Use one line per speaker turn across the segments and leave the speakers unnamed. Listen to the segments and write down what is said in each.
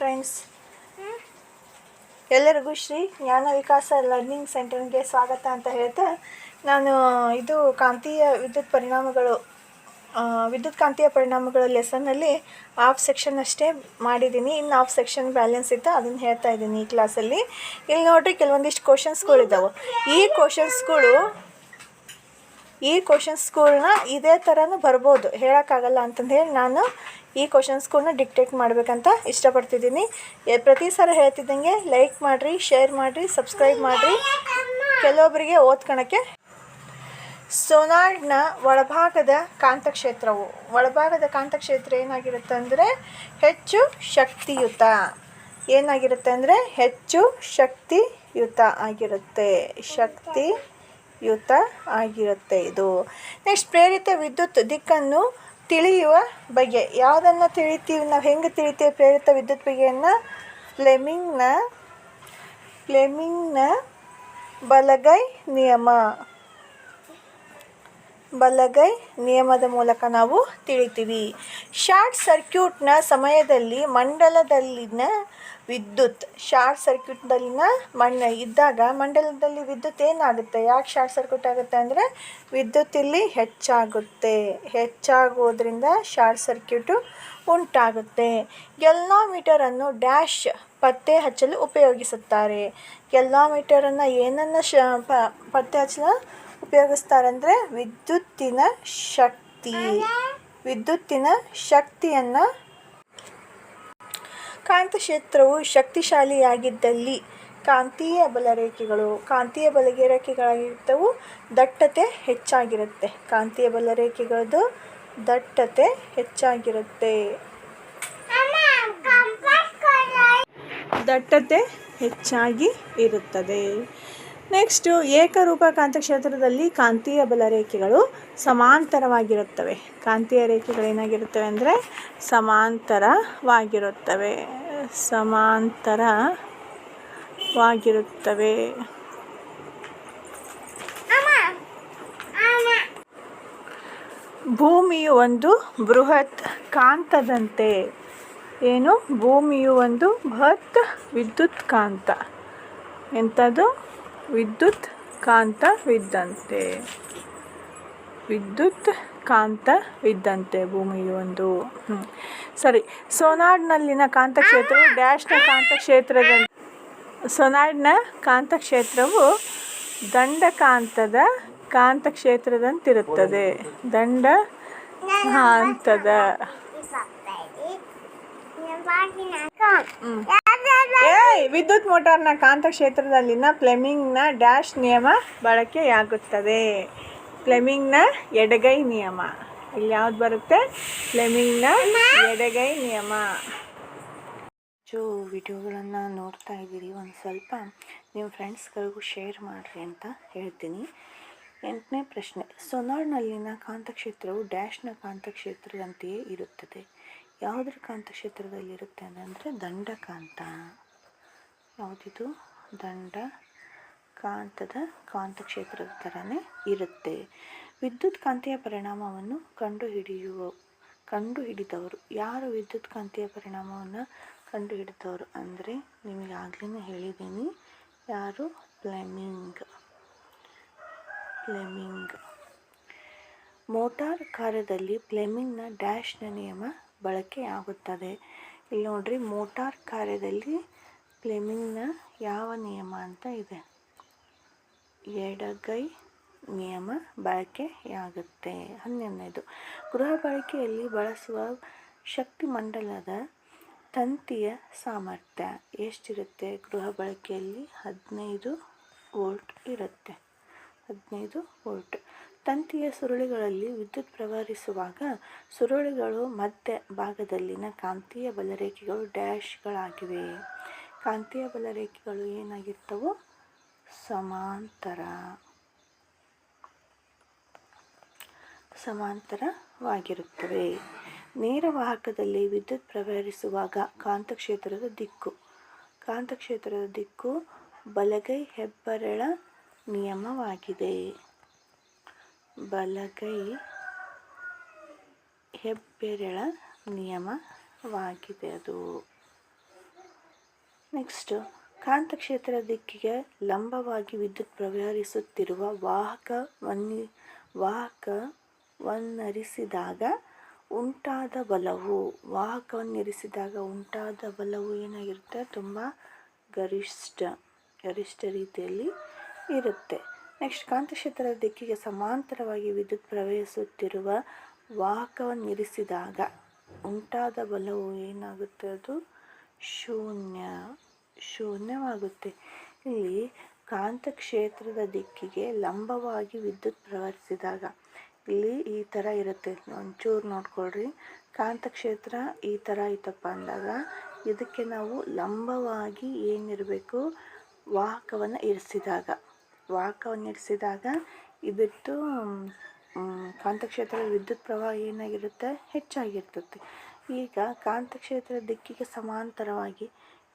Friends ಎಲ್ಲರಿಗೂ ಶ್ರೀ ಜ್ಞಾನ ವಿಕಾಸ ಲರ್ನಿಂಗ್ ಸೆಂಟರ್ಗೆ ಸ್ವಾಗತ ಅಂತ ಹೇಳ್ತಾ ನಾನು ಇದು ಕಾಂತೀಯ ವಿದ್ಯುತ್ ಪರಿಣಾಮಗಳು ವಿದ್ಯುತ್ ಕಾಂತೀಯ ಪರಿಣಾಮಗಳ ಲೆಸನ್ನಲ್ಲಿ ಆಫ್ ಸೆಕ್ಷನ್ ಅಷ್ಟೇ ಮಾಡಿದ್ದೀನಿ. ಇನ್ನು ಆಫ್ ಸೆಕ್ಷನ್ ಬ್ಯಾಲೆನ್ಸ್ ಇತ್ತು, ಅದನ್ನು ಹೇಳ್ತಾ ಇದ್ದೀನಿ ಈ ಕ್ಲಾಸಲ್ಲಿ ಇಲ್ಲಿ ನೋಡ್ರಿ, ಕೆಲವೊಂದಿಷ್ಟು ಕ್ವಶನ್ಸ್ಗಳಿದ್ದಾವೆ ಈ ಕ್ವಶನ್ಸ್ಗಳು ಈ ಕ್ವಶನ್ಸ್ಗಳ್ನ ಇದೇ ಥರನೂ ಬರ್ಬೋದು. ಹೇಳೋಕ್ಕಾಗಲ್ಲ ಅಂತಂದು ಹೇಳಿ ನಾನು ಈ ಕ್ವಶನ್ಸ್ಗಳ್ನ ಡಿಕ್ಟೇಟ್ ಮಾಡಬೇಕಂತ ಇಷ್ಟಪಡ್ತಿದ್ದೀನಿ. ಪ್ರತಿ ಸಲ ಹೇಳ್ತಿದ್ದಂಗೆ ಲೈಕ್ ಮಾಡಿರಿ ಶೇರ್ ಮಾಡಿರಿ ಸಬ್ಸ್ಕ್ರೈಬ್ ಮಾಡಿರಿ. ಕೆಲವೊಬ್ಬರಿಗೆ ಓದ್ಕೊಳಕ್ಕೆ ಸೋನಾಡ್ನ ಒಳಭಾಗದ ಕಾಂತಕ್ಷೇತ್ರವು. ಒಳಭಾಗದ ಕಾಂತಕ್ಷೇತ್ರ ಏನಾಗಿರುತ್ತೆ ಅಂದರೆ ಹೆಚ್ಚು ಶಕ್ತಿಯುತ. ಏನಾಗಿರುತ್ತೆ ಅಂದರೆ ಹೆಚ್ಚು ಶಕ್ತಿಯುತ ಆಗಿರುತ್ತೆ. ಶಕ್ತಿಯುತ ಆಗಿರುತ್ತೆ ಇದು. ನೆಕ್ಸ್ಟ್ ಪ್ರೇರಿತ ವಿದ್ಯುತ್ ದಿಕ್ಕನ್ನು ತಿಳಿಯುವ ಬಗ್ಗೆ. ಯಾವುದನ್ನು ತಿಳಿತೀವಿ, ನಾವು ಹೆಂಗೆ ತಿಳಿತೀವಿ ಪ್ರೇರಿತ ವಿದ್ಯುತ್ ಬಗೆಯನ್ನು ಫ್ಲೆಮಿಂಗ್ನ ಫ್ಲೆಮಿಂಗ್ನ ಬಲಗೈ ನಿಯಮ. ಬಲಗೈ ನಿಯಮದ ಮೂಲಕ ನಾವು ತಿಳಿತೀವಿ. ಶಾರ್ಟ್ ಸರ್ಕ್ಯೂಟ್ನ ಸಮಯದಲ್ಲಿ ಮಂಡಲದಲ್ಲಿನ ವಿದ್ಯುತ್, ಶಾರ್ಟ್ ಸರ್ಕ್ಯೂಟ್ನಲ್ಲಿನ ಮಣ್ಣ ಇದ್ದಾಗ ಮಂಡಲದಲ್ಲಿ ವಿದ್ಯುತ್ ಏನಾಗುತ್ತೆ? ಯಾಕೆ ಶಾರ್ಟ್ ಸರ್ಕ್ಯೂಟ್ ಆಗುತ್ತೆ ಅಂದರೆ ವಿದ್ಯುತ್ ಇಲ್ಲಿ ಹೆಚ್ಚಾಗುತ್ತೆ. ಹೆಚ್ಚಾಗೋದ್ರಿಂದ ಶಾರ್ಟ್ ಸರ್ಕ್ಯೂಟು ಉಂಟಾಗುತ್ತೆ. ಎಲ್ಲ ಮೀಟರನ್ನು ಡ್ಯಾಶ್ ಪತ್ತೆ ಹಚ್ಚಲು ಉಪಯೋಗಿಸುತ್ತಾರೆ. ಎಲ್ಲ ಮೀಟರನ್ನು ಏನನ್ನು ಶ ಪತ್ತೆ ಹಚ್ಚಲು? ಉಪಯೋಗಿಸ್ತಾರಂದರೆ ವಿದ್ಯುತ್ತಿನ ಶಕ್ತಿ. ವಿದ್ಯುತ್ತಿನ ಶಕ್ತಿಯನ್ನು ಕಾಂತಕ್ಷೇತ್ರವು ಶಕ್ತಿಶಾಲಿಯಾಗಿದ್ದಲ್ಲಿ ಕಾಂತೀಯ ಬಲರೇಖೆಗಳು, ಕಾಂತೀಯ ಬಲಗೆರೇಖೆಗಳಾಗಿರ್ತವು ದಟ್ಟತೆ ಹೆಚ್ಚಾಗಿರುತ್ತೆ. ಕಾಂತೀಯ ಬಲರೇಖೆಗಳದ್ದು ದಟ್ಟತೆ ಹೆಚ್ಚಾಗಿರುತ್ತೆ. ದಟ್ಟತೆ ಹೆಚ್ಚಾಗಿ ಇರುತ್ತದೆ. ನೆಕ್ಸ್ಟು ಏಕರೂಪ ಕಾಂತಕ್ಷೇತ್ರದಲ್ಲಿ ಕಾಂತೀಯ ಬಲ ರೇಖೆಗಳು ಸಮಾಂತರವಾಗಿರುತ್ತವೆ. ಕಾಂತೀಯ ರೇಖೆಗಳೇನಾಗಿರುತ್ತವೆ ಅಂದರೆ ಸಮಾಂತರವಾಗಿರುತ್ತವೆ. ಸಮಾಂತರವಾಗಿರುತ್ತವೆ. ಭೂಮಿಯು ಒಂದು ಬೃಹತ್ ಕಾಂತದಂತೆ. ಏನು? ಭೂಮಿಯು ಒಂದು ಬೃಹತ್ ವಿದ್ಯುತ್ ಕಾಂತ. ಎಂಥದ್ದು ವಿದ್ಯುತ್ ಕಾಂತವಿದ್ದಂತೆ ವಿದ್ಯುತ್ ಕಾಂತವಿದ್ದಂತೆ ಭೂಮಿಯು ಒಂದು. ಸರಿ, ಸೋನಾಡ್ನಲ್ಲಿನ ಕಾಂತಕ್ಷೇತ್ರವು ಡ್ಯಾಶ್ನ ಕಾಂತಕ್ಷೇತ್ರದ ಸೋನಾಡ್ನ ಕಾಂತಕ್ಷೇತ್ರವು ದಂಡಕಾಂತದ ಕಾಂತಕ್ಷೇತ್ರದಂತಿರುತ್ತದೆ. ದಂಡ ಕಾಂತದ ಏಯ್, ವಿದ್ಯುತ್ ಮೋಟಾರ್ನ ಕಾಂತಕ್ಷೇತ್ರದಲ್ಲಿನ ಫ್ಲೆಮಿಂಗ್ನ ಡ್ಯಾಶ್ ನಿಯಮ ಬಳಕೆಯಾಗುತ್ತದೆ. ಫ್ಲೆಮಿಂಗ್ನ ಎಡಗೈ ನಿಯಮ. ಇಲ್ಲಿ ಯಾವ್ದು ಬರುತ್ತೆ? ಫ್ಲೆಮಿಂಗ್ನ ಎಡಗೈ ನಿಯಮ. ಹೆಚ್ಚು ವಿಡಿಯೋಗಳನ್ನು ನೋಡ್ತಾ ಇದ್ದೀರಿ. ಒಂದು ಸ್ವಲ್ಪ ನಿಮ್ಮ ಫ್ರೆಂಡ್ಸ್ಗಳಿಗೂ ಶೇರ್ ಮಾಡಿರಿ ಅಂತ ಹೇಳ್ತೀನಿ. ಎಂಟನೇ ಪ್ರಶ್ನೆ. ಸೊನಾಡ್ನಲ್ಲಿನ ಕಾಂತಕ್ಷೇತ್ರವು ಡ್ಯಾಶ್ನ ಕಾಂತಕ್ಷೇತ್ರದಂತೆಯೇ ಇರುತ್ತದೆ. ಯಾವುದ್ರ ಕಾಂತಕ್ಷೇತ್ರದಲ್ಲಿರುತ್ತೆ ಅಂದರೆ ದಂಡಕಾಂತ. ಯಾವುದಿದು? ದಂಡ ಕಾಂತದ ಕಾಂತಕ್ಷೇತ್ರದ ಥರನೇ ಇರುತ್ತೆ. ವಿದ್ಯುತ್ ಕಾಂತೀಯ ಪರಿಣಾಮವನ್ನು ಕಂಡುಹಿಡಿಯುವ, ಕಂಡುಹಿಡಿದವರು. ಯಾರು ವಿದ್ಯುತ್ ಕಾಂತೀಯ ಪರಿಣಾಮವನ್ನು ಕಂಡುಹಿಡಿದವರು ಅಂದರೆ ನಿಮಗೆ ಆಗ್ಲೇ ಹೇಳಿದ್ದೀನಿ ಯಾರು? ಫ್ಲೆಮಿಂಗ್. ಫ್ಲೆಮಿಂಗ್. ಮೋಟಾರ್ ಕಾರ್ಯದಲ್ಲಿ ಫ್ಲೆಮಿಂಗ್ನ ಡ್ಯಾಶ್ನ ನಿಯಮ ಬಳಕೆಯಾಗುತ್ತದೆ ಇಲ್ಲಿ ನೋಡ್ರಿ, ಮೋಟಾರ್ ಕಾರ್ಯದಲ್ಲಿ ಫ್ಲೆಮಿಂಗ್ನ ಯಾವ ನಿಯಮ ಅಂತ ಇದೆ. ಎಡಗೈ ನಿಯಮ ಬಳಕೆಯಾಗುತ್ತೆ. ಹನ್ನೊಂದನೇದು, ಗೃಹ ಬಳಕೆಯಲ್ಲಿ ಬಳಸುವ ಶಕ್ತಿ ಮಂಡಲದ ತಂತಿಯ ಸಾಮರ್ಥ್ಯ ಎಷ್ಟಿರುತ್ತೆ? ಗೃಹ ಬಳಕೆಯಲ್ಲಿ ಹದಿನೈದು ವೋಲ್ಟ್ ಇರುತ್ತೆ. ಹದಿನೈದು ವೋಲ್ಟ್. ತಂತಿಯ ಸುರುಳಿಗಳಲ್ಲಿ ವಿದ್ಯುತ್ ಪ್ರವಹಿಸುವಾಗ ಸುರುಳಿಗಳು ಮಧ್ಯ ಭಾಗದಲ್ಲಿನ ಕಾಂತೀಯ ಬಲರೇಖೆಗಳು ಡ್ಯಾಶ್ಗಳಾಗಿವೆ ಕಾಂತೀಯ ಬಲರೇಖೆಗಳು ಏನಾಗಿರ್ತವು ಸಮಾಂತರ. ಸಮಾಂತರವಾಗಿರುತ್ತವೆ. ನೇರ ವಾಹಕದಲ್ಲಿ ವಿದ್ಯುತ್ ಪ್ರವಹಿಸುವಾಗ ಕಾಂತಕ್ಷೇತ್ರದ ದಿಕ್ಕು. ಕಾಂತಕ್ಷೇತ್ರದ ದಿಕ್ಕು ಬಲಗೈ ಹೆಬ್ಬೆರಳ ನಿಯಮವಾಗಿದೆ. ಬಲಗೈ ಹೆಬ್ಬೆರಳ ನಿಯಮವಾಗಿದೆ ಅದು. ನೆಕ್ಸ್ಟ್, ಕಾಂತಕ್ಷೇತ್ರ ದಿಕ್ಕಿಗೆ ಲಂಬವಾಗಿ ವಿದ್ಯುತ್ ಪ್ರವಹಿಸುತ್ತಿರುವ ವಾಹಕವನ್ನಿ ವಾಹಕವನ್ನರಿಸಿದಾಗ ಉಂಟಾದ ಬಲವು. ವಾಹಕವನ್ನಿರಿಸಿದಾಗ ಉಂಟಾದ ಬಲವು ಏನಾಗಿರುತ್ತೆ? ತುಂಬ ಗರಿಷ್ಠ ಗರಿಷ್ಠ ರೀತಿಯಲ್ಲಿ ಇರುತ್ತೆ. ನೆಕ್ಸ್ಟ್ ಕಾಂತಕ್ಷೇತ್ರದ ದಿಕ್ಕಿಗೆ ಸಮಾಂತರವಾಗಿ ವಿದ್ಯುತ್ ಪ್ರವಹಿಸುತ್ತಿರುವ ವಾಹಕವನ್ನಿರಿಸಿದಾಗ ಉಂಟಾದ ಬಲವು ಏನಾಗುತ್ತೆ ಅದು? ಶೂನ್ಯ, ಶೂನ್ಯವಾಗುತ್ತೆ. ಇಲ್ಲಿ ಕಾಂತಕ್ಷೇತ್ರದ ದಿಕ್ಕಿಗೆ ಲಂಬವಾಗಿ ವಿದ್ಯುತ್ ಪ್ರವಹಿಸಿದಾಗ ಇಲ್ಲಿ ಈ ಥರ ಇರುತ್ತೆ. ಒಂಚೂರು ನೋಡ್ಕೊಳ್ರಿ. ಕಾಂತಕ್ಷೇತ್ರ ಈ ಥರ ಐತಪ್ಪ ಅಂದಾಗ ಇದಕ್ಕೆ ನಾವು ಲಂಬವಾಗಿ ಏನಿರಬೇಕು? ವಾಹಕವನ್ನು ಇರಿಸಿದಾಗ. ವಾಹಕವನ್ನು ಇರಿಸಿದಾಗ ಇದಿಟ್ಟು ಕಾಂತಕ್ಷೇತ್ರದ ವಿದ್ಯುತ್ ಪ್ರವಾಹ ಏನಾಗಿರುತ್ತೆ? ಹೆಚ್ಚಾಗಿರ್ತದೆ ಈಗ ಕಾಂತಕ್ಷೇತ್ರ ದಿಕ್ಕಿಗೆ ಸಮಾಂತರವಾಗಿ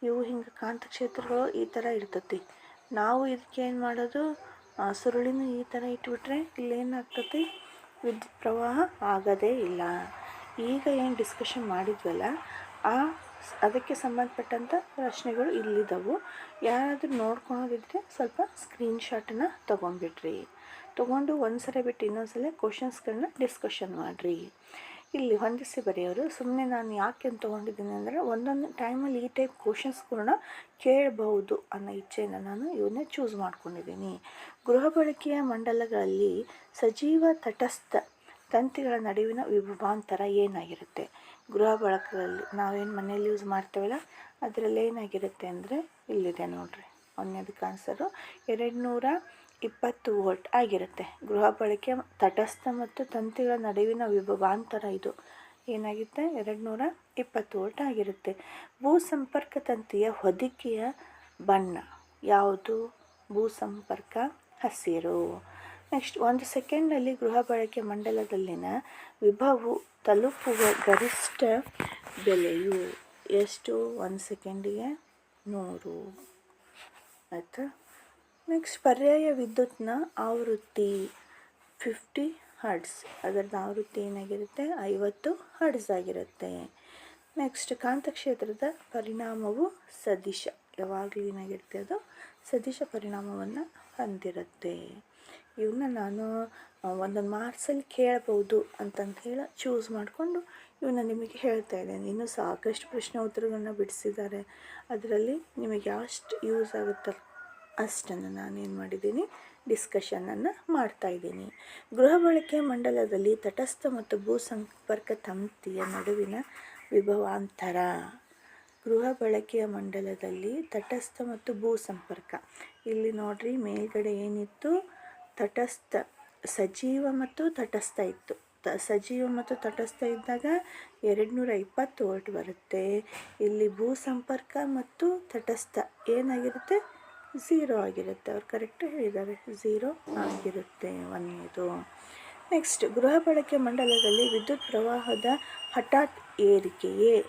ಇವು ಹಿಂಗೆ ಕಾಂತಕ್ಷೇತ್ರಗಳು ಈ ಥರ ಇರ್ತತಿ. ನಾವು ಇದಕ್ಕೆ ಏನು ಮಾಡೋದು? ಸುರುಳಿನ ಈ ಥರ ಇಟ್ಬಿಟ್ರೆ ಇಲ್ಲೇನಾಗ್ತತಿ ವಿದ್ಯುತ್ ಪ್ರವಾಹ ಆಗೋದೇ ಇಲ್ಲ. ಈಗ ಏನು ಡಿಸ್ಕಷನ್ ಮಾಡಿದ್ವಲ್ಲ, ಆ ಅದಕ್ಕೆ ಸಂಬಂಧಪಟ್ಟಂಥ ಪ್ರಶ್ನೆಗಳು ಇಲ್ಲಿದ್ದವು ಯಾರಾದರೂ ನೋಡ್ಕೊಳೋದಿದ್ರೆ ಸ್ವಲ್ಪ ಸ್ಕ್ರೀನ್ಶಾಟನ್ನು ತೊಗೊಂಡ್ಬಿಡ್ರಿ. ತೊಗೊಂಡು ಒಂದು ಸಲ ಬಿಟ್ಟು ಇನ್ನೊಂದು ಸಲ ಕ್ವಶನ್ಸ್ಗಳನ್ನ ಡಿಸ್ಕಷನ್ ಮಾಡಿರಿ. ಇಲ್ಲಿ ಹೊಂದಿಸಿ ಬರೆಯೋರು ಸುಮ್ಮನೆ ನಾನು ಯಾಕೆ ಅಂತ ತೊಗೊಂಡಿದ್ದೀನಿ ಅಂದರೆ ಒಂದೊಂದು ಟೈಮಲ್ಲಿ ಈ ಟೈಪ್ ಕ್ವಶನ್ಸ್ಗಳನ್ನ ಕೇಳಬಹುದು ಅನ್ನೋ ಇಚ್ಛೆಯನ್ನು ನಾನು ಇವನ್ನೇ ಚೂಸ್ ಮಾಡ್ಕೊಂಡಿದ್ದೀನಿ. ಗೃಹ ಬಳಕೆಯ ಮಂಡಲಗಳಲ್ಲಿ ಸಜೀವ ತಟಸ್ಥ ತಂತಿಗಳ ನಡುವಿನ ವಿಭವಾಂತರ ಏನಾಗಿರುತ್ತೆ? ಗೃಹ ಬಳಕೆಗಳಲ್ಲಿ ನಾವೇನು ಮನೇಲಿ ಯೂಸ್ ಮಾಡ್ತೇವಲ್ಲ, ಅದರಲ್ಲಿ ಏನಾಗಿರುತ್ತೆ ಅಂದರೆ ಇಲ್ಲಿದೆ ನೋಡಿರಿ. ಒಂದನೇದಕ್ಕೆ ಆನ್ಸರು ಎರಡು ನೂರ ಇಪ್ಪತ್ತು ವೋಲ್ಟ್ ಆಗಿರುತ್ತೆ. ಗೃಹ ಬಳಕೆ ತಟಸ್ಥ ಮತ್ತು ತಂತಿಗಳ ನಡುವಿನ ವಿಭವಾಂತರ ಇದು. ಏನಾಗುತ್ತೆ? ಎರಡು ನೂರ ಇಪ್ಪತ್ತು ವೋಲ್ಟ್ ಆಗಿರುತ್ತೆ. ಭೂ ಸಂಪರ್ಕ ತಂತಿಯ ಹೊದಿಕೆಯ ಬಣ್ಣ ಯಾವುದು? ಭೂ ಸಂಪರ್ಕ ಹಸಿರು. ನೆಕ್ಸ್ಟ್ ಒಂದು ಸೆಕೆಂಡಲ್ಲಿ ಗೃಹ ಬಳಕೆ ಮಂಡಲದಲ್ಲಿನ ವಿಭವವು ತಲುಪುವ ಗರಿಷ್ಠ ಬೆಲೆಯು ಎಷ್ಟು? ಒಂದು ಸೆಕೆಂಡಿಗೆ ನೂರು. ಆಯಿತಾ? ನೆಕ್ಸ್ಟ್ ಪರ್ಯಾಯ ವಿದ್ಯುತ್ನ ಆವೃತ್ತಿ ಫಿಫ್ಟಿ ಹರ್ಡ್ಸ್ ಅದರದ್ದು ಆವೃತ್ತಿ ಏನಾಗಿರುತ್ತೆ? ಐವತ್ತು ಹರ್ಡ್ಸ್ ಆಗಿರುತ್ತೆ. ನೆಕ್ಸ್ಟ್ ಕಾಂತಕ್ಷೇತ್ರದ ಪರಿಣಾಮವು ಸದಿಶ. ಯಾವಾಗಲೂ ಏನಾಗಿರುತ್ತೆ ಅದು? ಸದಿಶ ಪರಿಣಾಮವನ್ನು ಹೊಂದಿರುತ್ತೆ. ಇವನ್ನ ನಾನು ಒಂದೊಂದು ಮಾರ್ಕ್ಸಲ್ಲಿ ಕೇಳ್ಬೋದು ಅಂತಂದು ಹೇಳಿ ಚೂಸ್ ಮಾಡಿಕೊಂಡು ಇವನ್ನ ನಿಮಗೆ ಹೇಳ್ತಾ ಇದ್ದೇನೆ. ಇನ್ನೂ ಸಾಕಷ್ಟು ಪ್ರಶ್ನೆ ಉತ್ತರಗಳನ್ನ ಬಿಡಿಸಿದ್ದಾರೆ. ಅದರಲ್ಲಿ ನಿಮಗೆ ಎಷ್ಟು ಯೂಸ್ ಆಗುತ್ತಲ್ಲ ಅಷ್ಟನ್ನು ನಾನೇನು ಮಾಡಿದ್ದೀನಿ ಡಿಸ್ಕಷನನ್ನು ಮಾಡ್ತಾಯಿದ್ದೀನಿ ಗೃಹ ಬಳಕೆ ಮಂಡಲದಲ್ಲಿ ತಟಸ್ಥ ಮತ್ತು ಭೂ ಸಂಪರ್ಕ ತಂತಿಯ ನಡುವಿನ ವಿಭವಾಂತರ. ಗೃಹ ಬಳಕೆಯ ಮಂಡಲದಲ್ಲಿ ತಟಸ್ಥ ಮತ್ತು ಭೂ ಸಂಪರ್ಕ. ಇಲ್ಲಿ ನೋಡ್ರಿ ಮೇಲ್ಗಡೆ ಏನಿತ್ತು? ತಟಸ್ಥ, ಸಜೀವ ಮತ್ತು ತಟಸ್ಥ ಇತ್ತು. ತ, ಸಜೀವ ಮತ್ತು ತಟಸ್ಥ ಇದ್ದಾಗ ಎರಡು ನೂರ ಇಪ್ಪತ್ತು ವೋಲ್ಟ್ ಬರುತ್ತೆ. ಇಲ್ಲಿ ಭೂ ಸಂಪರ್ಕ ಮತ್ತು ತಟಸ್ಥ ಏನಾಗಿರುತ್ತೆ? ಝೀರೋ ಆಗಿರುತ್ತೆ. ಅವ್ರು ಕರೆಕ್ಟ್ ಹೇಳಿದ್ದಾರೆ. ಝೀರೋ ಆಗಿರುತ್ತೆ ಒಂದನೇದು. ನೆಕ್ಸ್ಟ್ ಗೃಹ ಬಳಕೆ ಮಂಡಲದಲ್ಲಿ ವಿದ್ಯುತ್ ಪ್ರವಾಹದ ಹಠಾತ್ ಏರಿಕೆಯೇ?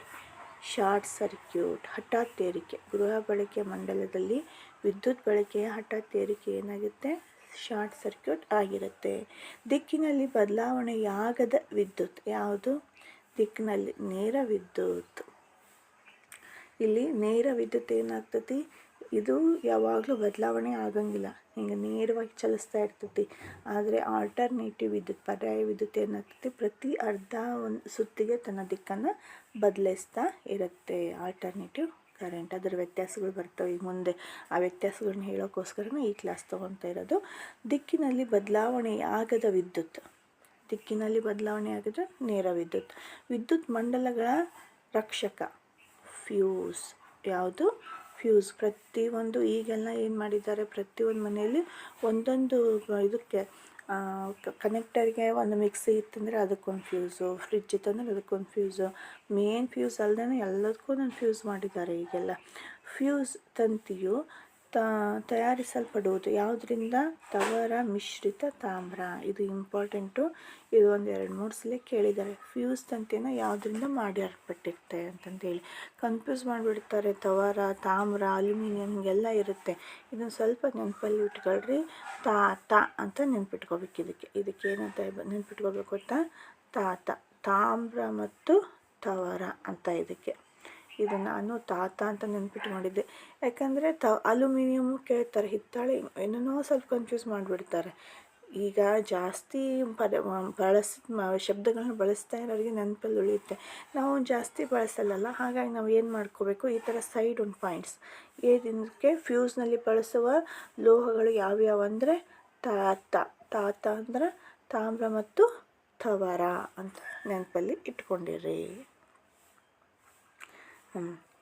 ಶಾರ್ಟ್ ಸರ್ಕ್ಯೂಟ್, ಹಠಾತ್ ಏರಿಕೆ. ಗೃಹ ಬಳಕೆ ಮಂಡಲದಲ್ಲಿ ವಿದ್ಯುತ್ ಬಳಕೆಯ ಹಠಾತ್ ಏರಿಕೆ ಏನಾಗುತ್ತೆ? ಶಾರ್ಟ್ ಸರ್ಕ್ಯೂಟ್ ಆಗಿರುತ್ತೆ. ದಿಕ್ಕಿನಲ್ಲಿ ಬದಲಾವಣೆಯಾಗದ ವಿದ್ಯುತ್ ಯಾವುದು? ದಿಕ್ಕಿನಲ್ಲಿ ನೇರ ವಿದ್ಯುತ್. ಇಲ್ಲಿ ನೇರ ವಿದ್ಯುತ್ ಏನಾಗ್ತತಿ? ಇದು ಯಾವಾಗಲೂ ಬದಲಾವಣೆ ಆಗಂಗಿಲ್ಲ. ಹಿಂಗೆ ನೇರವಾಗಿ ಚಲಿಸ್ತಾ ಇರ್ತೈತಿ. ಆದರೆ ಆಲ್ಟರ್ನೇಟಿವ್ ವಿದ್ಯುತ್, ಪರ್ಯಾಯ ವಿದ್ಯುತ್ ಏನಾಗ್ತೈತಿ? ಪ್ರತಿ ಅರ್ಧ ಒಂದು ಸುತ್ತಿಗೆ ತನ್ನ ದಿಕ್ಕನ್ನು ಬದಲಿಸ್ತಾ ಇರುತ್ತೆ ಆಲ್ಟರ್ನೇಟಿವ್ ಕರೆಂಟ್ ಅದರ ವ್ಯತ್ಯಾಸಗಳು ಬರ್ತವೆ ಈಗ ಮುಂದೆ. ಆ ವ್ಯತ್ಯಾಸಗಳನ್ನ ಹೇಳೋಕ್ಕೋಸ್ಕರನೇ ಈ ಕ್ಲಾಸ್ ತೊಗೊತಾ ಇರೋದು. ದಿಕ್ಕಿನಲ್ಲಿ ಬದಲಾವಣೆ ಆಗದ ವಿದ್ಯುತ್. ದಿಕ್ಕಿನಲ್ಲಿ ಬದಲಾವಣೆ ಆಗದ ನೇರ ವಿದ್ಯುತ್. ವಿದ್ಯುತ್ ಮಂಡಲಗಳ ರಕ್ಷಕ. ಫ್ಯೂಸ್ ಯಾವುದು? ಫ್ಯೂಸ್ ಪ್ರತಿಯೊಂದು ಈಗೆಲ್ಲ ಏನು ಮಾಡಿದ್ದಾರೆ? ಪ್ರತಿಯೊಂದು ಮನೆಯಲ್ಲಿ ಒಂದೊಂದು ಇದಕ್ಕೆ ಕನೆಕ್ಟರ್ಗೆ ಒಂದು ಮಿಕ್ಸಿ ಇತ್ತಂದರೆ ಅದಕ್ಕೊಂದು ಫ್ಯೂಸು ಫ್ರಿಜ್ ಇತ್ತಂದರೆ ಅದಕ್ಕೊಂದು ಫ್ಯೂಸು ಮೇನ್ ಫ್ಯೂಸ್ ಅಲ್ಲದೇ ಎಲ್ಲದಕ್ಕೂ ಒಂದೊಂದು ಫ್ಯೂಸ್ ಮಾಡಿದ್ದಾರೆ ಈಗೆಲ್ಲ. ಫ್ಯೂಸ್ ತಂತಿಯು ತಯಾರಿಸಲ್ಪಡುವುದು. ಯಾವುದರಿಂದ? ತವರ ಮಿಶ್ರಿತ ತಾಮ್ರ. ಇದು ಇಂಪಾರ್ಟೆಂಟು ಇದು ಒಂದು ಎರಡು, ಮೂರು ಸಲ ಕೇಳಿದ್ದಾರೆ. ಫ್ಯೂಸ್ ತಂತಿನ ಯಾವುದರಿಂದ ಮಾಡಿರ್ಪಟ್ಟಿರುತ್ತೆ ಅಂತಂದೇಳಿ ಕನ್ಫ್ಯೂಸ್ ಮಾಡಿಬಿಡ್ತಾರೆ. ತವರ, ತಾಮ್ರ, ಅಲ್ಯೂಮಿನಿಯಂ ಎಲ್ಲ ಇರುತ್ತೆ. ಇದನ್ನು ಸ್ವಲ್ಪ ನೆನಪಲ್ಲಿ ಇಟ್ಕೊಳ್ರಿ. ತಾ, ತ ಅಂತ ನೆನ್ಪಿಟ್ಕೋಬೇಕು ಇದಕ್ಕೆ. ಇದಕ್ಕೆ ಏನಂತ ನೆನ್ಪಿಟ್ಕೋಬೇಕು ಗೊತ್ತಾ? ತಾತ ತಾಮ್ರ ಮತ್ತು ತವರ ಅಂತ ಇದಕ್ಕೆ. ಇದು ನಾನು ತಾತ ಅಂತ ನೆನ್ಪಿಟ್ಕೊಂಡಿದ್ದೆ ಯಾಕಂದರೆ ತ ಅಲ್ಯೂಮಿನಿಯಮ್ ಕೇಳ್ತಾರೆ, ಹಿತ್ತಾಳೆ ಏನೇನೋ ಸ್ವಲ್ಪ ಕನ್ಫ್ಯೂಸ್ ಮಾಡಿಬಿಡ್ತಾರೆ. ಈಗ ಜಾಸ್ತಿ ಪದ, ಬಳಸ್ ಶಬ್ದಗಳನ್ನ ಬಳಸ್ತಾ ಇರೋರಿಗೆ ನೆನಪಲ್ಲಿ ಉಳಿಯುತ್ತೆ. ನಾವು ಜಾಸ್ತಿ ಬಳಸಲ್ಲಲ್ಲ, ಹಾಗಾಗಿ ನಾವು ಏನು ಮಾಡ್ಕೋಬೇಕು? ಈ ಥರ ಸೈಡ್ ಒಂದು ಪಾಯಿಂಟ್ಸ್ ಏನಿದಕ್ಕೆ ಫ್ಯೂಸ್ನಲ್ಲಿ ಬಳಸುವ ಲೋಹಗಳು ಯಾವ್ಯಾವ ಅಂದರೆ ತಾತ ತಾತ ಅಂದ್ರೆ ತಾಮ್ರ ಮತ್ತು ತವರ ಅಂತ ನೆನಪಲ್ಲಿ ಇಟ್ಕೊಂಡಿರಿ.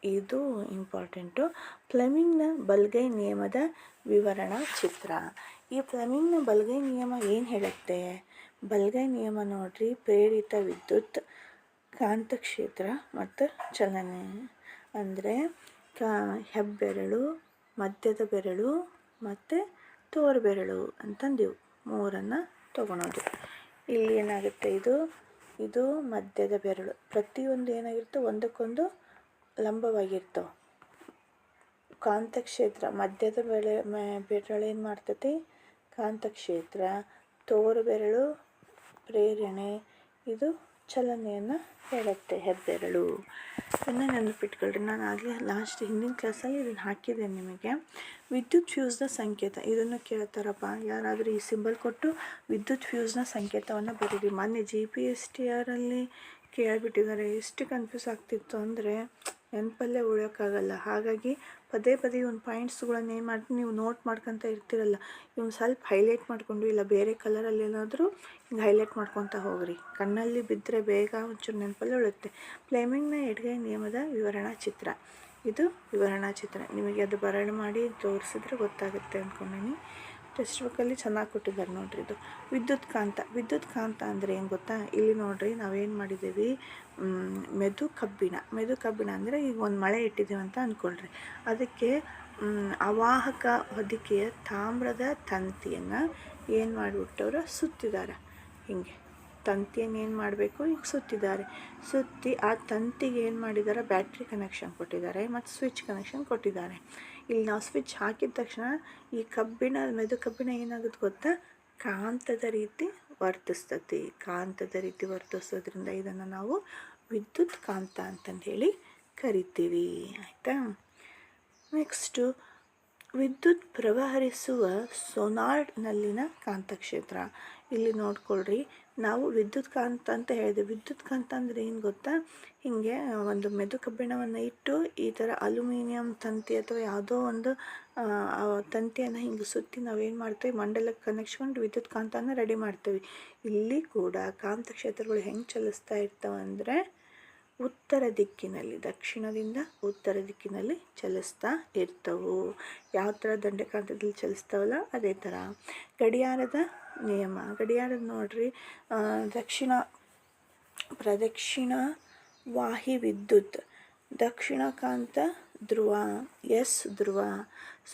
ಇದು ಇಂಪಾರ್ಟೆಂಟು ಫ್ಲೆಮಿಂಗ್ನ ಬಲ್ಗೈ ನಿಯಮದ ವಿವರಣಾ ಚಿತ್ರ. ಈ ಫ್ಲೆಮಿಂಗ್ನ ಬಲ್ಗೈ ನಿಯಮ ಏನು ಹೇಳುತ್ತೆ? ಬಲ್ಗೈ ನಿಯಮ ನೋಡ್ರಿ, ಪ್ರೇರಿತ ವಿದ್ಯುತ್, ಕಾಂತಕ್ಷೇತ್ರ ಮತ್ತು ಚಲನೆ. ಅಂದರೆ ಕಾ, ಹೆಬ್ಬೆರಳು ಮಧ್ಯದ ಬೆರಳು ಮತ್ತು ತೋರು ಬೆರಳು ಅಂತಂದಿವು. ಮೂರನ್ನು ತಗೊಳೋದು. ಇಲ್ಲಿ ಏನಾಗುತ್ತೆ ಇದು? ಇದು ಮಧ್ಯದ ಬೆರಳು. ಪ್ರತಿಯೊಂದು ಏನಾಗಿರುತ್ತೆ? ಒಂದಕ್ಕೊಂದು ಲಂಬವಾಗಿರ್ತವೆ ಕಾಂತಕ್ಷೇತ್ರ ಮಧ್ಯದ ಬೆಳೆ ಬೆರಳು ಏನು ಮಾಡ್ತೈತಿ? ಕಾಂತಕ್ಷೇತ್ರ, ತೋರು ಬೆರಳು, ಪ್ರೇರಣೆ, ಇದು ಚಲನೆಯನ್ನು ಹೇಳುತ್ತೆ, ಹೆಬ್ಬೆರಳು. ಇದನ್ನು ನೆನಪಿಟ್ಕೊಳ್ರಿ. ನಾನು ಆಗಲೇ ಲಾಸ್ಟ್ ಹಿಂದಿನ ಕ್ಲಾಸಲ್ಲಿ ಇದನ್ನು ಹಾಕಿದೆ ನಿಮಗೆ. ವಿದ್ಯುತ್ ಫ್ಯೂಸ್ನ ಸಂಕೇತ. ಇದನ್ನು ಕೇಳ್ತಾರಪ್ಪ. ಯಾರಾದರೂ ಈ ಸಿಂಬಲ್ ಕೊಟ್ಟು ವಿದ್ಯುತ್ ಫ್ಯೂಸ್ನ ಸಂಕೇತವನ್ನು ಬರೀರಿ. ಮೊನ್ನೆ ಜಿ ಪಿ ಎಸ್ ಟಿ ಆರಲ್ಲಿ ಕೇಳಿಬಿಟ್ಟಿದ್ದಾರೆ. ಎಷ್ಟು ಕನ್ಫ್ಯೂಸ್ ಆಗ್ತಿತ್ತು ಅಂದರೆ ನೆನಪಲ್ಲೇ ಉಳಿಯೋಕ್ಕಾಗಲ್ಲ. ಹಾಗಾಗಿ ಪದೇ ಪದೇ ಒಂದು ಪಾಯಿಂಟ್ಸ್ಗಳನ್ನ ಏನು ಮಾಡಿ ನೀವು ನೋಟ್ ಮಾಡ್ಕೊತ ಇರ್ತಿರಲ್ಲ, ಇವ್ನು ಸ್ವಲ್ಪ ಹೈಲೈಟ್ ಮಾಡಿಕೊಂಡು, ಇಲ್ಲ ಬೇರೆ ಕಲರಲ್ಲಿ ಏನಾದರೂ ಹಿಂಗೆ ಹೈಲೈಟ್ ಮಾಡ್ಕೊತ ಹೋಗ್ರಿ. ಕಣ್ಣಲ್ಲಿ ಬಿದ್ದರೆ ಬೇಗ ಒಂಚೂರು ನೆನಪಲ್ಲೇ ಉಳಿಯುತ್ತೆ ಫ್ಲೇಮಿಂಗ್ನ ಎಡ್ಗೈ ನಿಯಮದ ವಿವರಣಾ ಚಿತ್ರ. ಇದು ವಿವರಣಾ ಚಿತ್ರ. ನಿಮಗೆ ಅದು ಬರಣ ಮಾಡಿ ತೋರಿಸಿದ್ರೆ ಗೊತ್ತಾಗುತ್ತೆ ಅಂದ್ಕೊಂಡೀನಿ ಟೆಕ್ಸ್ಟ್ ಬುಕ್ಕಲ್ಲಿ ಚೆನ್ನಾಗಿ ಕೊಟ್ಟಿದ್ದಾರೆ ನೋಡ್ರಿ ಇದು. ವಿದ್ಯುತ್ ಕಾಂತ. ವಿದ್ಯುತ್ ಕಾಂತ ಅಂದರೆ ಏನು ಗೊತ್ತಾ? ಇಲ್ಲಿ ನೋಡಿರಿ ನಾವೇನು ಮಾಡಿದ್ದೀವಿ? ಮೆದು ಕಬ್ಬಿಣ. ಮೆದು ಕಬ್ಬಿಣ ಅಂದರೆ ಈಗ ಒಂದು ಮಳೆ ಇಟ್ಟಿದ್ದೀವಿ ಅಂತ ಅಂದ್ಕೊಳ್ರಿ ಅದಕ್ಕೆ ಅವಾಹಕ ಹೊದಿಕೆಯ ತಾಮ್ರದ ತಂತಿಯನ್ನು ಏನು ಮಾಡಿಬಿಟ್ಟವ್ರು? ಸುತ್ತಿದ್ದಾರೆ. ಹೀಗೆ. ತಂತಿಯನ್ನು ಏನು ಮಾಡಬೇಕು? ಈಗ ಸುತ್ತಿದ್ದಾರೆ. ಸುತ್ತಿ ಆ ತಂತಿಗೆ ಏನು ಮಾಡಿದ್ದಾರೆ? ಬ್ಯಾಟ್ರಿ ಕನೆಕ್ಷನ್ ಕೊಟ್ಟಿದ್ದಾರೆ. ಮತ್ತು ಸ್ವಿಚ್ ಕನೆಕ್ಷನ್ ಕೊಟ್ಟಿದ್ದಾರೆ. ಇಲ್ಲಿ ನಾವು ಸ್ವಿಚ್ ಹಾಕಿದ ತಕ್ಷಣ ಈ ಕಬ್ಬಿಣ ಮೆದು ಕಬ್ಬಿಣ ಏನಾಗುತ್ತೆ ಗೊತ್ತಾ? ಕಾಂತದ ರೀತಿ ವರ್ತಿಸ್ತತಿ ಕಾಂತದ ರೀತಿ ವರ್ತಿಸೋದ್ರಿಂದ ಇದನ್ನು ನಾವು ವಿದ್ಯುತ್ ಕಾಂತ ಅಂತಂದು ಹೇಳಿ ಕರಿತೀವಿ. ಆಯಿತಾ? ನೆಕ್ಸ್ಟು ವಿದ್ಯುತ್ ಪ್ರವಹರಿಸುವ ಸೊನಾರ್ಡ್ನಲ್ಲಿನ ಕಾಂತಕ್ಷೇತ್ರ. ಇಲ್ಲಿ ನೋಡ್ಕೊಳ್ರಿ, ನಾವು ವಿದ್ಯುತ್ ಕಾಂತ ಅಂತ ಹೇಳಿದೆ ವಿದ್ಯುತ್ ಕಾಂತ ಅಂದರೆ ಏನು ಗೊತ್ತಾ? ಹೀಗೆ ಒಂದು ಮೆದು ಕಬ್ಬಿಣವನ್ನು ಇಟ್ಟು ಈ ಥರ ಅಲ್ಯೂಮಿನಿಯಂ ತಂತಿ ಅಥವಾ ಯಾವುದೋ ಒಂದು ತಂತಿಯನ್ನು ಹಿಂಗೆ ಸುತ್ತಿ ನಾವೇನು ಮಾಡ್ತೀವಿ? ಮಂಡಲಕ್ಕೆ ಕನೆಕ್ಷನ್ ವಿದ್ಯುತ್ ಕಾಂತನ ರೆಡಿ ಮಾಡ್ತೀವಿ. ಇಲ್ಲಿ ಕೂಡ ಕಾಂತಕ್ಷೇತ್ರಗಳು ಹೆಂಗೆ ಚಲಿಸ್ತಾ ಇರ್ತಾವೆ ಅಂದರೆ ಉತ್ತರ ದಿಕ್ಕಿನಲ್ಲಿ, ದಕ್ಷಿಣದಿಂದ ಉತ್ತರ ದಿಕ್ಕಿನಲ್ಲಿ ಚಲಿಸ್ತಾ ಇರ್ತವು. ಯಾವ ಥರ ದಂಡಕಾಂತದಲ್ಲಿ ಚಲಿಸ್ತಾವಲ್ಲ, ಅದೇ ಥರ. ಗಡಿಯಾರದ ನಿಯಮ. ಗಡಿಯಾರದ ನೋಡ್ರಿ ದಕ್ಷಿಣ ಪ್ರದಕ್ಷಿಣ ವಾಹಿ ವಿದ್ಯುತ್. ದಕ್ಷಿಣಕಾಂತ ಧ್ರುವ, ಎಸ್ ಧ್ರುವ.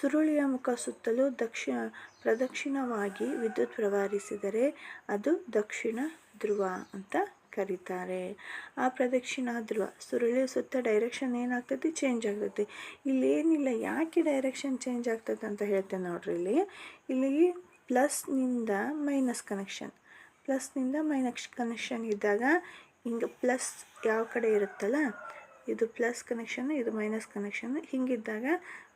ಸುರುಳಿಯ ಮುಖ ಸುತ್ತಲೂ ದಕ್ಷಿಣ, ಪ್ರದಕ್ಷಿಣವಾಗಿ ವಿದ್ಯುತ್ ಪ್ರವಹಿಸಿದರೆ ಅದು ದಕ್ಷಿಣ ಧ್ರುವ ಅಂತ ಕರೀತಾರೆ. ಆ ಪ್ರದಕ್ಷಿಣಾ ಧ್ರುವ ಸುರುಳಿ ಸುತ್ತ ಡೈರೆಕ್ಷನ್ ಏನಾಗ್ತೈತಿ ಚೇಂಜ್ ಆಗ್ತೈತಿ ಇಲ್ಲಿ ಏನಿಲ್ಲ, ಯಾಕೆ ಡೈರೆಕ್ಷನ್ ಚೇಂಜ್ ಆಗ್ತೈತೆ ಅಂತ ಹೇಳ್ತೇನೆ ನೋಡ್ರಿ ಇಲ್ಲಿ. ಇಲ್ಲಿ ಪ್ಲಸ್ನಿಂದ ಮೈನಸ್ ಕನೆಕ್ಷನ್ ಪ್ಲಸ್ನಿಂದ ಮೈನಸ್ ಕನೆಕ್ಷನ್ ಇದ್ದಾಗ ಹಿಂಗೆ ಪ್ಲಸ್ ಯಾವ ಕಡೆ ಇರುತ್ತಲ್ಲ, ಇದು ಪ್ಲಸ್ ಕನೆಕ್ಷನ್ ಇದು ಮೈನಸ್ ಕನೆಕ್ಷನ್ ಹಿಂಗಿದ್ದಾಗ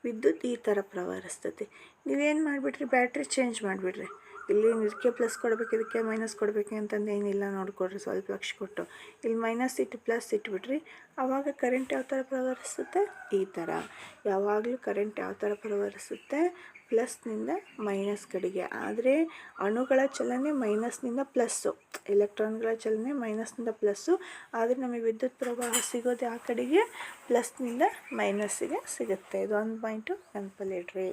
ವಿದ್ಯುತ್ ಈ ಥರ ಪ್ರವಹಿಸ್ತೈತಿ ನೀವೇನು ಮಾಡಿಬಿಟ್ರಿ ಬ್ಯಾಟ್ರಿ ಚೇಂಜ್ ಮಾಡಿಬಿಡ್ರಿ. ಇಲ್ಲಿ ಇದಕ್ಕೆ ಪ್ಲಸ್ ಕೊಡಬೇಕು, ಇದಕ್ಕೆ ಮೈನಸ್ ಕೊಡಬೇಕು ಅಂತಂದು ಏನಿಲ್ಲ ನೋಡಿಕೊಡ್ರಿ ಸ್ವಲ್ಪ ಲಕ್ಷ ಕೊಟ್ಟು. ಇಲ್ಲಿ ಮೈನಸ್ ಇಟ್ಟು ಪ್ಲಸ್ ಇಟ್ಬಿಟ್ರಿ ಆವಾಗ ಕರೆಂಟ್ ಯಾವ ಥರ ಪ್ರವಹಿಸುತ್ತೆ ಈ ಥರ ಯಾವಾಗಲೂ ಕರೆಂಟ್ ಯಾವ ಥರ ಪ್ರವಹಿಸುತ್ತೆ ಪ್ಲಸ್ನಿಂದ ಮೈನಸ್ ಕಡೆಗೆ. ಆದರೆ ಅಣುಗಳ ಚಲನೆ ಮೈನಸ್ನಿಂದ ಪ್ಲಸ್ಸು ಎಲೆಕ್ಟ್ರಾನ್ಗಳ ಚಲನೆ ಮೈನಸ್ನಿಂದ ಪ್ಲಸ್ಸು ಆದರೆ ನಮಗೆ ವಿದ್ಯುತ್ ಪ್ರವಾಹ ಸಿಗೋದು ಆ ಕಡೆಗೆ ಪ್ಲಸ್ನಿಂದ ಮೈನಸ್ಸಿಗೆ ಸಿಗುತ್ತೆ. ಇದು ಒಂದು ಪಾಯಿಂಟು ನೆನಪಲ್ಲಿಡ್ರಿ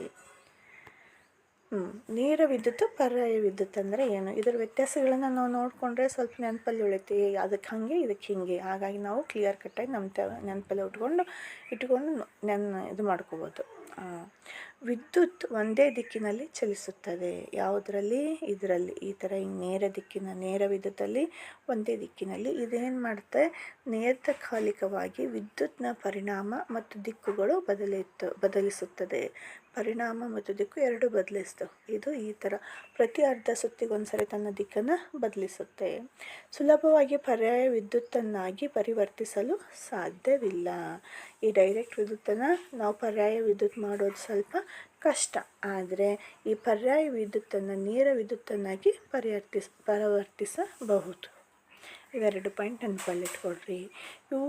ನೇರ ವಿದ್ಯುತ್, ಪರ್ಯಾಯ ವಿದ್ಯುತ್ ಅಂದರೆ ಏನು? ಇದರ ವ್ಯತ್ಯಾಸಗಳನ್ನು ನಾವು ನೋಡಿಕೊಂಡ್ರೆ ಸ್ವಲ್ಪ ನೆನಪಲ್ಲಿ ಉಳಿತು ಅದಕ್ಕೆ ಹಾಗೆ, ಇದಕ್ಕೆ ಹೀಗೆ. ಹಾಗಾಗಿ ನಾವು ಕ್ಲಿಯರ್ ಕಟ್ಟಾಗಿ ನಮ್ಮ ತ, ನೆನಪಲ್ಲಿ ಉಟ್ಕೊಂಡು, ಇಟ್ಕೊಂಡು ನೆನ್, ಇದು ಮಾಡ್ಕೋಬೋದು. ವಿದ್ಯುತ್ ಒಂದೇ ದಿಕ್ಕಿನಲ್ಲಿ ಚಲಿಸುತ್ತದೆ. ಯಾವುದರಲ್ಲಿ? ಇದರಲ್ಲಿ. ಈ ಥರ ಹಿಂಗೆ ನೇರ ದಿಕ್ಕಿನ, ನೇರ ವಿದ್ಯುತ್ತಲ್ಲಿ ಒಂದೇ ದಿಕ್ಕಿನಲ್ಲಿ ಇದೇನು ಮಾಡುತ್ತೆ? ನಿಯತಕಾಲಿಕವಾಗಿ ವಿದ್ಯುತ್ನ ಪರಿಣಾಮ ಮತ್ತು ದಿಕ್ಕುಗಳು ಬದಲಿತ್ತು, ಬದಲಿಸುತ್ತದೆ. ಪರಿಣಾಮ ಮತ್ತು ದಿಕ್ಕು ಎರಡು ಬದಲಿಸ್ತವೆ ಇದು ಈ ಥರ ಪ್ರತಿ ಅರ್ಧ ಸುತ್ತಿಗೊಂದ್ಸರಿ ತನ್ನ ದಿಕ್ಕನ್ನು ಬದಲಿಸುತ್ತೆ. ಸುಲಭವಾಗಿ ಪರ್ಯಾಯ ವಿದ್ಯುತ್ತನ್ನಾಗಿ ಪರಿವರ್ತಿಸಲು ಸಾಧ್ಯವಿಲ್ಲ. ಈ ಡೈರೆಕ್ಟ್ ವಿದ್ಯುತ್ತನ್ನು ನಾವು ಪರ್ಯಾಯ ವಿದ್ಯುತ್ ಮಾಡೋದು ಸ್ವಲ್ಪ ಕಷ್ಟ. ಆದರೆ ಈ ಪರ್ಯಾಯ ವಿದ್ಯುತ್ತನ್ನು, ನೇರ ವಿದ್ಯುತ್ತನ್ನಾಗಿ ಪರಿವರ್ತಿಸ್, ಪರಿವರ್ತಿಸಬಹುದು. ಇವೆರಡು ಪಾಯಿಂಟ್ ನೆನಪಲ್ಲಿಟ್ಕೊಳ್ರಿ ಇವು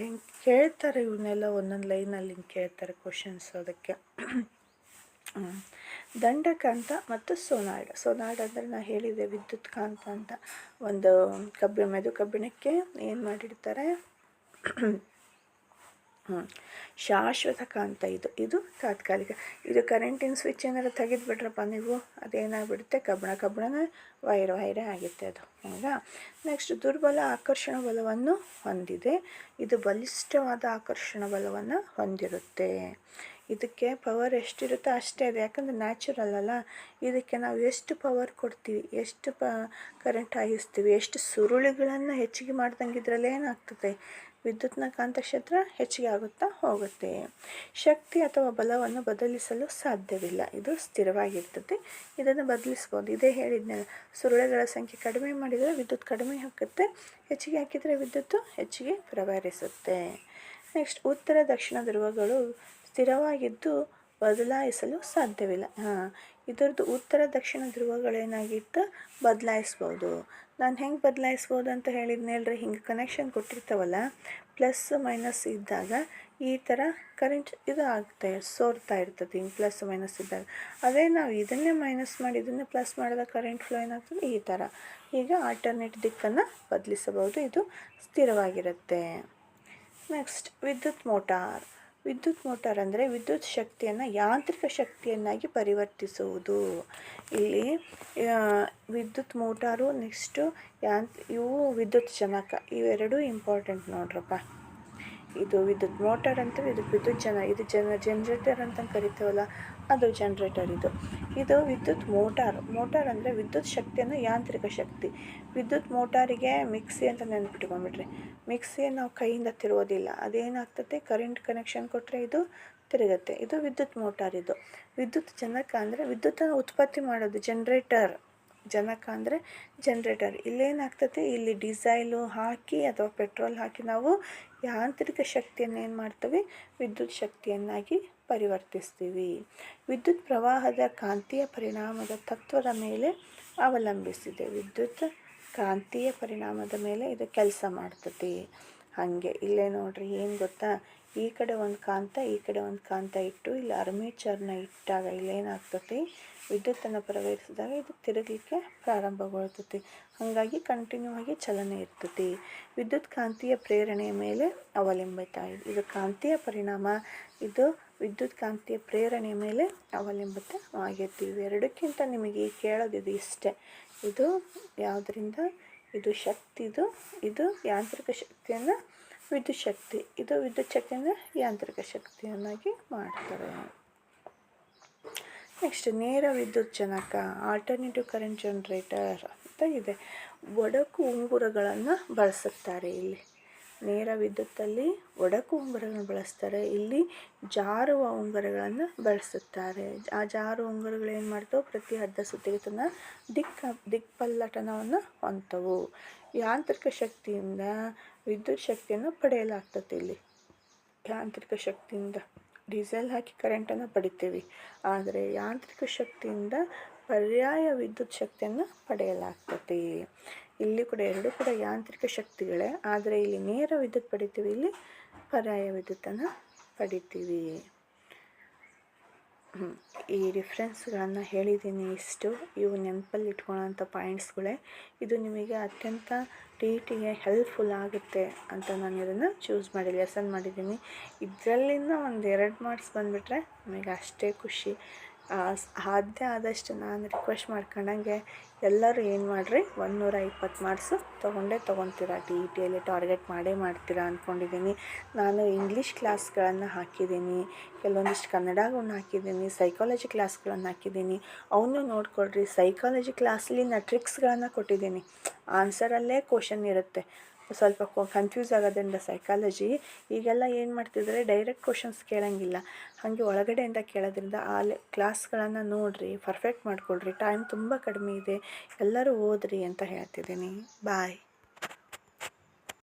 ಹೆಂಗೆ ಕೇಳ್ತಾರೆ ಇವನ್ನೆಲ್ಲ ಒಂದೊಂದು ಲೈನಲ್ಲಿ ಹಿಂಗೆ ಕೇಳ್ತಾರೆ ಕ್ವಶನ್ಸ್ ಅದಕ್ಕೆ. ದಂಡಕಾಂತ ಮತ್ತು ಸೋನಾಡ್. ಸೋನಾಡ್ ಅಂದರೆ ನಾನು ಹೇಳಿದೆ ವಿದ್ಯುತ್ ಕಾಂತ ಅಂತ. ಒಂದು ಕಬ್ಬಿಣ ಮೆದು ಕಬ್ಬಿಣಕ್ಕೆ ಏನು ಮಾಡಿರ್ತಾರೆ ಹ್ಞೂ ಶಾಶ್ವತ ಕಾಂತ ಇದು ಇದು ತಾತ್ಕಾಲಿಕ. ಇದು ಕರೆಂಟಿನ ಸ್ವಿಚ್ ಏನಾರು ತೆಗೆದುಬಿಟ್ರಪ್ಪ ನೀವು, ಅದೇನಾಗ್ಬಿಡುತ್ತೆ? ಕಬ್ಬಣ ಕಬ್ಬಣನ ವೈರ್ ವೈರೇ ಆಗುತ್ತೆ ಅದು. ಹೌದಾ? ನೆಕ್ಸ್ಟ್ ದುರ್ಬಲ ಆಕರ್ಷಣ ಬಲವನ್ನು ಹೊಂದಿದೆ. ಇದು ಬಲಿಷ್ಠವಾದ ಆಕರ್ಷಣ ಬಲವನ್ನು ಹೊಂದಿರುತ್ತೆ. ಇದಕ್ಕೆ ಪವರ್ ಎಷ್ಟಿರುತ್ತೋ? ಅಷ್ಟೇ ಅದು ಯಾಕಂದರೆ ನ್ಯಾಚುರಲ್ ಅಲ್ಲ. ಇದಕ್ಕೆ ನಾವು ಎಷ್ಟು ಪವರ್ ಕೊಡ್ತೀವಿ? ಎಷ್ಟು ಪ ಕರೆಂಟ್ ಹಾಯಿಸ್ತೀವಿ? ಎಷ್ಟು ಸುರುಳಿಗಳನ್ನು ಹೆಚ್ಚಿಗೆ ಮಾಡ್ದಂಗೆ ಇದರಲ್ಲಿ ಏನಾಗ್ತದೆ ವಿದ್ಯುತ್ನ ಕಾಂತಕ್ಷೇತ್ರ ಹೆಚ್ಚಿಗೆ ಆಗುತ್ತಾ ಹೋಗುತ್ತೆ. ಶಕ್ತಿ ಅಥವಾ ಬಲವನ್ನು ಬದಲಿಸಲು ಸಾಧ್ಯವಿಲ್ಲ. ಇದು ಸ್ಥಿರವಾಗಿರ್ತದೆ. ಇದನ್ನು ಬದಲಿಸ್ಬೋದು. ಇದೇ ಹೇಳಿದ್ನಲ್ಲ, ಸುರುಳೆಗಳ ಸಂಖ್ಯೆ ಕಡಿಮೆ ಮಾಡಿದರೆ ವಿದ್ಯುತ್ ಕಡಿಮೆ ಹಾಕುತ್ತೆ. ಹೆಚ್ಚಿಗೆ ಹಾಕಿದರೆ ವಿದ್ಯುತ್ತು ಹೆಚ್ಚಿಗೆ ಪ್ರವಹಿಸುತ್ತೆ. ನೆಕ್ಸ್ಟ್, ಉತ್ತರ ದಕ್ಷಿಣ ಧ್ರುವಗಳು ಸ್ಥಿರವಾಗಿದ್ದು ಬದಲಾಯಿಸಲು ಸಾಧ್ಯವಿಲ್ಲ. ಹಾಂ, ಇದರದ್ದು ಉತ್ತರ ದಕ್ಷಿಣ ಧ್ರುವಗಳೇನಾಗಿತ್ತು? ಬದಲಾಯಿಸ್ಬೋದು. ನಾನು ಹೆಂಗೆ ಬದಲಾಯಿಸ್ಬೋದು ಅಂತ ಹೇಳಿದ್ನೇಳ್ರಿ ಹಿಂಗೆ ಕನೆಕ್ಷನ್ ಕೊಟ್ಟಿರ್ತಾವಲ್ಲ ಪ್ಲಸ್ ಮೈನಸ್ ಇದ್ದಾಗ ಈ ಥರ ಕರೆಂಟ್ ಇದು ಆಗ್ತಾ ಸೋರ್ತಾ ಇರ್ತದೆ, ಹಿಂಗೆ ಪ್ಲಸ್ ಮೈನಸ್ ಇದ್ದಾಗ. ಅದೇ ನಾವು ಇದನ್ನೇ ಮೈನಸ್ ಮಾಡಿ, ಇದನ್ನೇ ಪ್ಲಸ್ ಮಾಡಿದಾಗ ಕರೆಂಟ್ ಫ್ಲೋ ಏನಾಗ್ತದೆ? ಈ ಥರ ಈಗ ಆಲ್ಟರ್ನೇಟ್ ದಿಕ್ಕನ್ನು ಬದಲಿಸಬಹುದು, ಇದು ಸ್ಥಿರವಾಗಿರುತ್ತೆ. ನೆಕ್ಸ್ಟ್ ವಿದ್ಯುತ್ ಮೋಟಾರ್ ವಿದ್ಯುತ್ ಮೋಟಾರ್ ಅಂದರೆ ವಿದ್ಯುತ್ ಶಕ್ತಿಯನ್ನು ಯಾಂತ್ರಿಕ ಶಕ್ತಿಯನ್ನಾಗಿ ಪರಿವರ್ತಿಸುವುದು. ಇಲ್ಲಿ ವಿದ್ಯುತ್ ಮೋಟಾರು ನೆಕ್ಸ್ಟು ಯಾಂತ್, ಇವು ವಿದ್ಯುತ್ ಜನಕ. ಇವೆರಡೂ ಇಂಪಾರ್ಟೆಂಟ್ ನೋಡ್ರಪ್ಪ. ಇದು ವಿದ್ಯುತ್ ಮೋಟಾರ್ ಅಂತ ಇದು ವಿದ್ಯುತ್ ಜನ, ಇದು ಜನ, ಜನ್ರೇಟರ್ ಅಂತ ಕರಿತೀವಲ್ಲ ಅದು ಜನ್ರೇಟರ್ ಇದು. ಇದು ವಿದ್ಯುತ್ ಮೋಟಾರ್ ಮೋಟಾರ್ ಅಂದರೆ ವಿದ್ಯುತ್ ಶಕ್ತಿಯನ್ನು ಯಾಂತ್ರಿಕ ಶಕ್ತಿ. ವಿದ್ಯುತ್ ಮೋಟಾರಿಗೆ ಮಿಕ್ಸಿ ಅಂತ ನೆನ್ಪಿಟ್ಕೊಂಡ್ಬಿಟ್ರಿ. ಮಿಕ್ಸಿಯನ್ನು ನಾವು ಕೈಯಿಂದ ತಿರುವುದಿಲ್ಲ. ಅದೇನಾಗ್ತದೆ? ಕರೆಂಟ್ ಕನೆಕ್ಷನ್ ಕೊಟ್ಟರೆ ಇದು ತಿರುಗುತ್ತೆ. ಇದು ವಿದ್ಯುತ್ ಮೋಟಾರ್ ಇದು. ವಿದ್ಯುತ್ ಜನಕ ಅಂದರೆ ವಿದ್ಯುತ್ತನ್ನು ಉತ್ಪತ್ತಿ ಮಾಡೋದು ಜನ್ರೇಟರ್ ಜನಕ ಅಂದರೆ ಜನ್ರೇಟರ್ ಇಲ್ಲೇನಾಗ್ತದೆ? ಇಲ್ಲಿ ಡಿಸೈಲು ಹಾಕಿ ಅಥವಾ ಪೆಟ್ರೋಲ್ ಹಾಕಿ ನಾವು ಯಾಂತ್ರಿಕ ಶಕ್ತಿಯನ್ನು ಏನು ಮಾಡ್ತೀವಿ? ವಿದ್ಯುತ್ ಶಕ್ತಿಯನ್ನಾಗಿ ಪರಿವರ್ತಿಸ್ತೀವಿ. ವಿದ್ಯುತ್ ಪ್ರವಾಹದ ಕಾಂತೀಯ ಪರಿಣಾಮದ ತತ್ವದ ಮೇಲೆ ಅವಲಂಬಿಸಿದೆ. ವಿದ್ಯುತ್ ಕಾಂತೀಯ ಪರಿಣಾಮದ ಮೇಲೆ ಇದು ಕೆಲಸ ಮಾಡ್ತತಿ ಹಾಗೆ ಇಲ್ಲೇ ನೋಡ್ರಿ, ಏನು ಗೊತ್ತಾ? ಈ ಕಡೆ ಒಂದು ಕಾಂತ, ಈ ಕಡೆ ಒಂದು ಕಾಂತ ಇಟ್ಟು, ಇಲ್ಲಿ ಅರ್ಮೇಚರ್ನ ಇಟ್ಟಾಗ ಇಲ್ಲೇನಾಗ್ತದೆ? ವಿದ್ಯುತ್ತನ್ನು ಪ್ರವೇಶಿಸಿದಾಗ ಇದು ತಿರುಗಲಿಕ್ಕೆ ಪ್ರಾರಂಭಗೊಳ್ಳುತ್ತೆ ಹಾಗಾಗಿ ಕಂಟಿನ್ಯೂ ಆಗಿ ಚಲನೆ ಇರ್ತದೆ. ವಿದ್ಯುತ್ ಕಾಂತೀಯ ಪ್ರೇರಣೆಯ ಮೇಲೆ ಅವಲಂಬಿತ ಇದೆ ಕಾಂತೀಯ ಪರಿಣಾಮ, ಇದು ವಿದ್ಯುತ್ ಕಾಂತೀಯ ಪ್ರೇರಣೆಯ ಮೇಲೆ ಅವಲಂಬಿತ ಅವಲಂಬಿತವಾಗೈತಿ ಇವೆರಡಕ್ಕಿಂತ ನಿಮಗೆ ಕೇಳೋದಿದು ಇಷ್ಟೇ. ಇದು ಯಾವುದರಿಂದ? ಇದು ಶಕ್ತಿದು ಇದು ಯಾಂತ್ರಿಕ ಶಕ್ತಿಯನ್ನು ವಿದ್ಯುತ್ ಶಕ್ತಿ, ಇದು ವಿದ್ಯುತ್ ಶಕ್ತಿಯನ್ನು ಯಾಂತ್ರಿಕ ಶಕ್ತಿಯನ್ನಾಗಿ ಮಾಡ್ತಾರೆ ನೆಕ್ಸ್ಟ್ ನೇರ ವಿದ್ಯುತ್ ಜನಕ ಆಲ್ಟರ್ನೇಟಿವ್ ಕರೆಂಟ್ ಜನರೇಟರ್ ಅಂತ ಇದೆ. ಒಡಕು ಉಂಗುರಗಳನ್ನು ಬಳಸುತ್ತಾರೆ ಇಲ್ಲಿ. ನೇರ ವಿದ್ಯುತ್ತಲ್ಲಿ ಒಡಕು ಉಂಗುರಗಳನ್ನು ಬಳಸ್ತಾರೆ. ಇಲ್ಲಿ ಜಾರುವ ಉಂಗುರಗಳನ್ನು ಬಳಸುತ್ತಾರೆ. ಆ ಜಾರು ಉಂಗುರಗಳು ಏನು ಮಾಡ್ತಾವೆ? ಪ್ರತಿ ಅರ್ಧ ಸುತ್ತಿಗೆ ತನ್ನ ದಿಕ್ಕ, ದಿಕ್ಪಲ್ಲಟನವನ್ನು ಹೊಂತವು ಯಾಂತ್ರಿಕ ಶಕ್ತಿಯಿಂದ ವಿದ್ಯುತ್ ಶಕ್ತಿಯನ್ನು ಪಡೆಯಲಾಗ್ತದೆ ಇಲ್ಲಿ. ಯಾಂತ್ರಿಕ ಶಕ್ತಿಯಿಂದ. ಡೀಸೆಲ್ ಹಾಕಿ ಕರೆಂಟನ್ನು ಪಡಿತೀವಿ. ಆದರೆ ಯಾಂತ್ರಿಕ ಶಕ್ತಿಯಿಂದ ಪರ್ಯಾಯ ವಿದ್ಯುತ್ ಶಕ್ತಿಯನ್ನು ಪಡೆಯಲಾಗ್ತದೆ. ಇಲ್ಲಿ ಕೂಡ ಎರಡೂ ಕೂಡ ಯಾಂತ್ರಿಕ ಶಕ್ತಿಗಳೇ. ಆದರೆ ಇಲ್ಲಿ ನೇರ ವಿದ್ಯುತ್ ಪಡಿತೀವಿ, ಇಲ್ಲಿ ಪರ್ಯಾಯ ವಿದ್ಯುತ್ತನ್ನು ಪಡಿತೀವಿ. ಈ ರೆಫ್ರೆನ್ಸ್ಗಳನ್ನು ಹೇಳಿದ್ದೀನಿ ಇಷ್ಟು. ಇವು ನೆನಪಲ್ಲಿ ಇಟ್ಕೊಳ್ಳೋಂಥ ಪಾಯಿಂಟ್ಸ್ಗಳೇ ಇದು ನಿಮಗೆ ಅತ್ಯಂತ ಟಿ ಹೆಲ್ಪ್ಫುಲ್ ಆಗುತ್ತೆ ಅಂತ ನಾನು ಇದನ್ನು ಚೂಸ್ ಮಾಡಿ ಲೆಸನ್ ಮಾಡಿದ್ದೀನಿ. ಇದರಲ್ಲಿಂದ ಒಂದು ಎರಡು ಮಾರ್ಕ್ಸ್ ಬಂದುಬಿಟ್ರೆ ನಮಗೆ ಅಷ್ಟೇ ಖುಷಿ. ಸಾಧ್ಯ ಆದಷ್ಟು ನಾನು ರಿಕ್ವೆಸ್ಟ್ ಮಾಡ್ಕೊಂಡಂಗೆ ಎಲ್ಲರೂ ಏನು ಮಾಡಿರಿ ಒಂದುನೂರ ಇಪ್ಪತ್ತು ಮಾರ್ಕ್ಸು ತೊಗೊಂಡೇ ತೊಗೊತೀರಾ ಟಿ ಇ ಟಿಯಲ್ಲಿ ಟಾರ್ಗೆಟ್ ಮಾಡೇ ಮಾಡ್ತೀರಾ ಅಂದ್ಕೊಂಡಿದ್ದೀನಿ ನಾನು ಇಂಗ್ಲೀಷ್ ಕ್ಲಾಸ್ಗಳನ್ನು ಹಾಕಿದ್ದೀನಿ ಕೆಲವೊಂದಿಷ್ಟು ಕನ್ನಡಗಳನ್ನ ಹಾಕಿದ್ದೀನಿ ಸೈಕಾಲಜಿ ಕ್ಲಾಸ್ಗಳನ್ನು ಹಾಕಿದ್ದೀನಿ ಅವನು ನೋಡ್ಕೊಳ್ರಿ ಸೈಕಾಲಜಿ ಕ್ಲಾಸಲ್ಲಿ ನಾನು ಟ್ರಿಕ್ಸ್ಗಳನ್ನು ಕೊಟ್ಟಿದ್ದೀನಿ ಆನ್ಸರಲ್ಲೇ ಕ್ವಶನ್ ಇರುತ್ತೆ. ಸ್ವಲ್ಪ ಕನ್ಫ್ಯೂಸ್ ಆಗೋದ್ರಿಂದ ಸೈಕಾಲಜಿ ಈಗೆಲ್ಲ ಏನು ಮಾಡ್ತಿದ್ದಾರೆ ಡೈರೆಕ್ಟ್ ಕ್ವಶನ್ಸ್ ಕೇಳೋಂಗಿಲ್ಲ. ಹಾಗೆ ಒಳಗಡೆಯಿಂದ ಕೇಳೋದ್ರಿಂದ ಆ ಕ್ಲಾಸ್ಗಳನ್ನು ನೋಡಿರಿ ಪರ್ಫೆಕ್ಟ್ ಮಾಡ್ಕೊಳ್ರಿ. ಟೈಮ್ ತುಂಬ ಕಡಿಮೆ ಇದೆ. ಎಲ್ಲರೂ ಓದ್ರಿ ಅಂತ ಹೇಳ್ತಿದ್ದೀನಿ. ಬಾಯ್